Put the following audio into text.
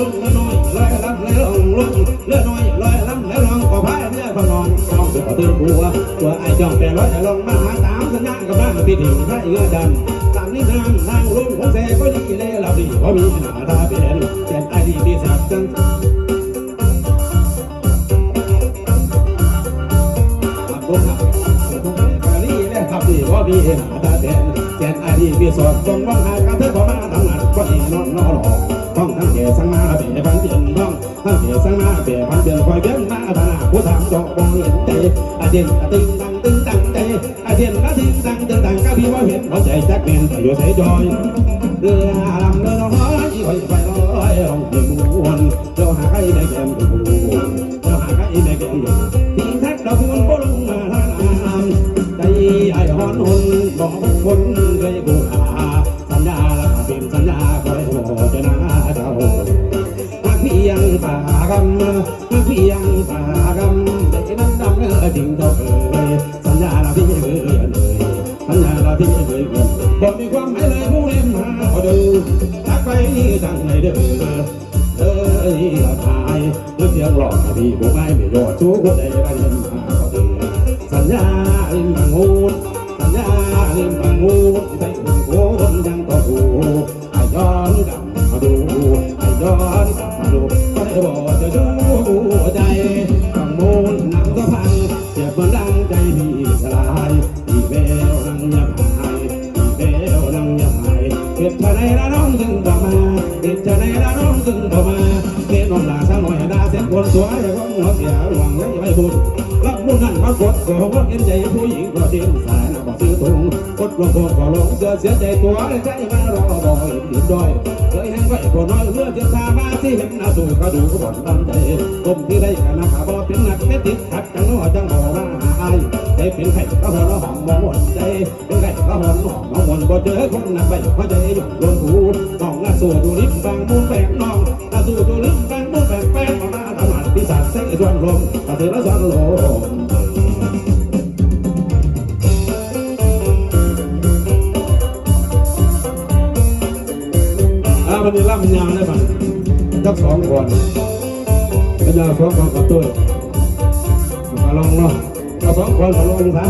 ลงละน้อยลอยลำแล้วลงลงเลือน้อยลอยลำแล้วลองก็พายเนี่ยพนองน้องตัวตื่นหัวตัวไอ้จ้องแต่ร้อยลงมาหาตามสัญญากับบ้านพี่ดิ่งพระเอื้อดันตามนี้นางนางลุงของแท้ก็ดีเลยเราดีเพราะมีหน้าตาเป็นแต่ไอ้ดีที่สักจังขับรถขับรถแกลี่และขับดีเพราะมีหน้าตาเป็นแต่ไอ้ดีที่สอดทรงวังหาการเธอขอมาทำงานก็ดีนอนนอนหลอกต้องทั้งเกสังมาเบียพันเดือนต้องทั้งเกสังมาเบียพันเดือนคอยเบี้ยมาธนาผู้ทำจอกมองเห็นใจอาเดียนตึงตังตึงตังใจอาเดียนละตึงตังตึงตังก็ พี่ว่าเห็นหัวใจแจ็คแมนอยู่ใส่จอยเรือลำเรือน้อยคอยไปลอยลงเดือดวนเราหาใครในแก้มอยู่เราหาใครในแก้มอยู่ทิ้งแท็กดอกมันก็ลงมาทาง กำเพียงปากำแต่นั้นดำเนื้อจริงเจ้าเอ๋ยสัญญาละพี่เอ๋ยเลยสัญญาละพี่เอ๋ยบอกมีความหมายเลยผู้เล่นมาขอดูทักไปจังไหนเด้อเอ้ยทายเรื่องเสียงหลอกพี่ผู้ไม่ไม่ยอดชู้คนใดได้เงินมาขอดูสัญญาเอ็มบังงูสัญญาเอ็มบังงูใส่หูโคนยังก็หูไอ้ย้อนกลับมาดูไอ้ย้อนายเก็บชะในละน้องถึงบ่มาเก็บชะในละน้องถึงบ่มาเก็บนมลาสักหน่อยดาเสียคนสวยอย่าก็หัวเสียหวังไว้ไว้บุญรับบุญนั่นมากดก็หัวเอ็นใจผู้หญิงก็เดินสายนะบอกซื้อตรงกดลงโทษก็ลงเสียเสียใจตัวใจมารอบอกเห็นด้อยเคยเห็นไว้คนน้อยเมื่อเดือดตามาที่เห็นหน้าสู่กระดูกบ่อนลำใจกลมที่ได้กันนะขาบ่เป็นหนักไม่ติดขัดจังน้อจังบ่ว่า เป็นไข่ก็หอนหอมมองหวนใจเป็นไข่ก็หอนหอมมองหวนบ่เจอคนนักไปหัวใจหยดลงหูน้องน้าสู่ดูลิบบางมูแปลกน้องน้าสู่ดูลิบบางมูแปลกแปลกมาหน้าตลาดปีศาจเส้นดวนลมตาเธอละสอนลมอ่าวันนี้ล่ำยาวได้ป่ะจักสองคนปัญญาสองคนกับตัวมาลองเนาะ อาสองคนมาลองซะ